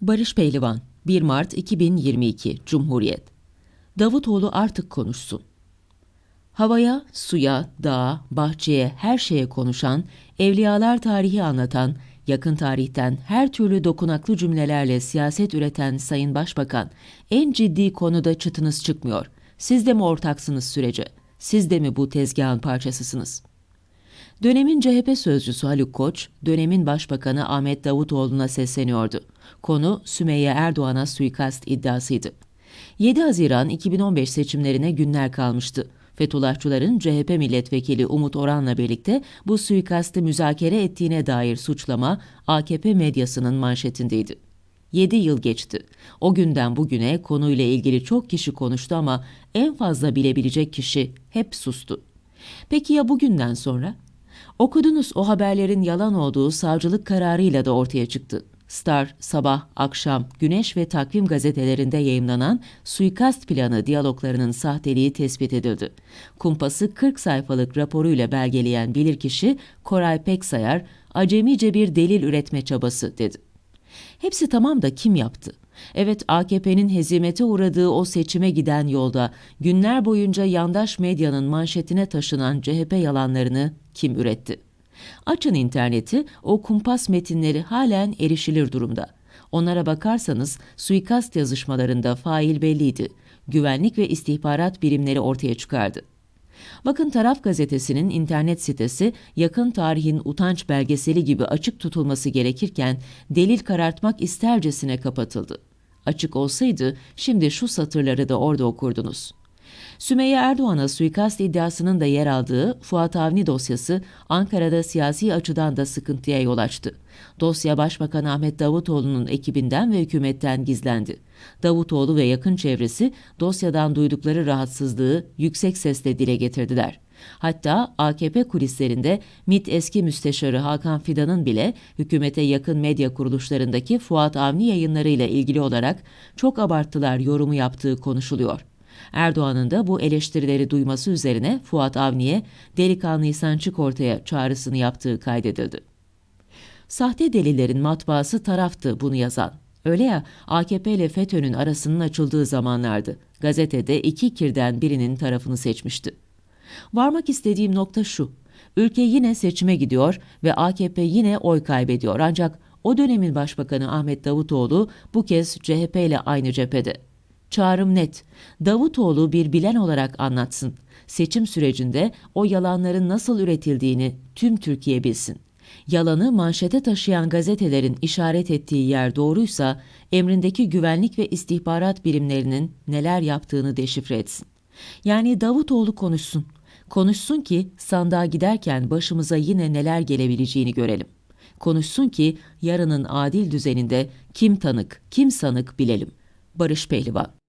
Barış Pehlivan 1 Mart 2022 Cumhuriyet Davutoğlu artık konuşsun. Havaya, suya, dağa, bahçeye, her şeye konuşan, evliyalar tarihi anlatan, yakın tarihten her türlü dokunaklı cümlelerle siyaset üreten Sayın Başbakan, en ciddi konuda çıtınız çıkmıyor. Siz de mi ortaksınız sürece? Siz de mi bu tezgahın parçasısınız?'' Dönemin CHP sözcüsü Haluk Koç, dönemin başbakanı Ahmet Davutoğlu'na sesleniyordu. Konu Sümeyye Erdoğan'a suikast iddiasıydı. 7 Haziran 2015 seçimlerine günler kalmıştı. Fethullahçıların CHP milletvekili Umut Orhan'la birlikte bu suikastı müzakere ettiğine dair suçlama AKP medyasının manşetindeydi. 7 yıl geçti. O günden bugüne konuyla ilgili çok kişi konuştu ama en fazla bilebilecek kişi hep sustu. Peki ya bugünden sonra? Okudunuz o haberlerin yalan olduğu savcılık kararıyla da ortaya çıktı. Star, Sabah, Akşam, Güneş ve Takvim gazetelerinde yayımlanan suikast planı diyaloglarının sahteliği tespit edildi. Kumpası 40 sayfalık raporuyla belgeleyen bilirkişi Koray Peksayar, acemice bir delil üretme çabası dedi. Hepsi tamam da kim yaptı? Evet AKP'nin hezimete uğradığı o seçime giden yolda günler boyunca yandaş medyanın manşetine taşınan CHP yalanlarını kim üretti? Açın interneti, o kumpas metinleri halen erişilir durumda. Onlara bakarsanız suikast yazışmalarında fail belliydi. Güvenlik ve istihbarat birimleri ortaya çıkardı. Bakın Taraf gazetesinin internet sitesi yakın tarihin utanç belgeseli gibi açık tutulması gerekirken delil karartmak istercesine kapatıldı. Açık olsaydı şimdi şu satırları da orada okurdunuz. Sümeyye Erdoğan'a suikast iddiasının da yer aldığı Fuat Avni dosyası Ankara'da siyasi açıdan da sıkıntıya yol açtı. Dosya Başbakan Ahmet Davutoğlu'nun ekibinden ve hükümetten gizlendi. Davutoğlu ve yakın çevresi dosyadan duydukları rahatsızlığı yüksek sesle dile getirdiler. Hatta AKP kulislerinde MİT eski müsteşarı Hakan Fidan'ın bile hükümete yakın medya kuruluşlarındaki Fuat Avni yayınlarıyla ilgili olarak çok abarttılar yorumu yaptığı konuşuluyor. Erdoğan'ın da bu eleştirileri duyması üzerine Fuat Avni'ye delikanlıysan çık ortaya çağrısını yaptığı kaydedildi. Sahte delillerin matbaası taraftı bunu yazan. Öyle ya AKP ile FETÖ'nün arasının açıldığı zamanlardı. Gazetede iki kirden birinin tarafını seçmişti. Varmak istediğim nokta şu. Ülke yine seçime gidiyor ve AKP yine oy kaybediyor. Ancak o dönemin başbakanı Ahmet Davutoğlu bu kez CHP ile aynı cephede. Çağrım net. Davutoğlu bir bilen olarak anlatsın. Seçim sürecinde o yalanların nasıl üretildiğini tüm Türkiye bilsin. Yalanı manşete taşıyan gazetelerin işaret ettiği yer doğruysa emrindeki güvenlik ve istihbarat birimlerinin neler yaptığını deşifre etsin. Yani Davutoğlu konuşsun. Konuşsun ki sandığa giderken başımıza yine neler gelebileceğini görelim. Konuşsun ki yarının adil düzeninde kim tanık, kim sanık bilelim. Barış Pehlivan